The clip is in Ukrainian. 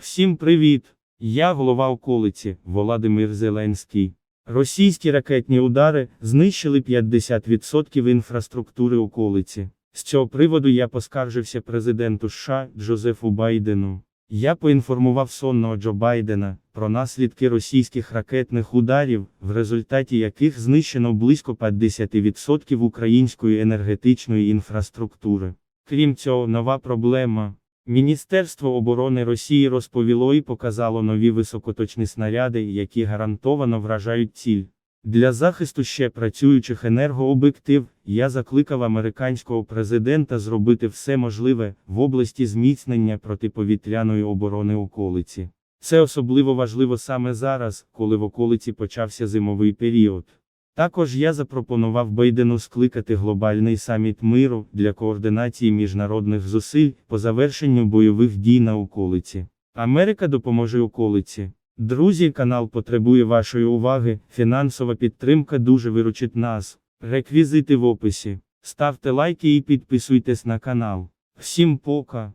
Всім привіт! Я голова околиці Володимир Зеленський. Російські ракетні удари знищили 50% інфраструктури околиці. З цього приводу я поскаржився президенту США Джозефу Байдену. Я поінформував сонного Джо Байдена про наслідки російських ракетних ударів, в результаті яких знищено близько 50% української енергетичної інфраструктури. Крім цього, нова проблема. Міністерство оборони Росії розповіло і показало нові високоточні снаряди, які гарантовано вражають ціль. Для захисту ще працюючих енергооб'єктив, я закликав американського президента зробити все можливе в області зміцнення протиповітряної оборони околиці. Це особливо важливо саме зараз, коли в околиці почався зимовий період. Також я запропонував Байдену скликати глобальний саміт миру для координації міжнародних зусиль по завершенню бойових дій на околиці. Америка допоможе околиці. Друзі, канал потребує вашої уваги. Фінансова підтримка дуже виручить нас. Реквізити в описі. Ставте лайки і підписуйтесь на канал. Всім пока.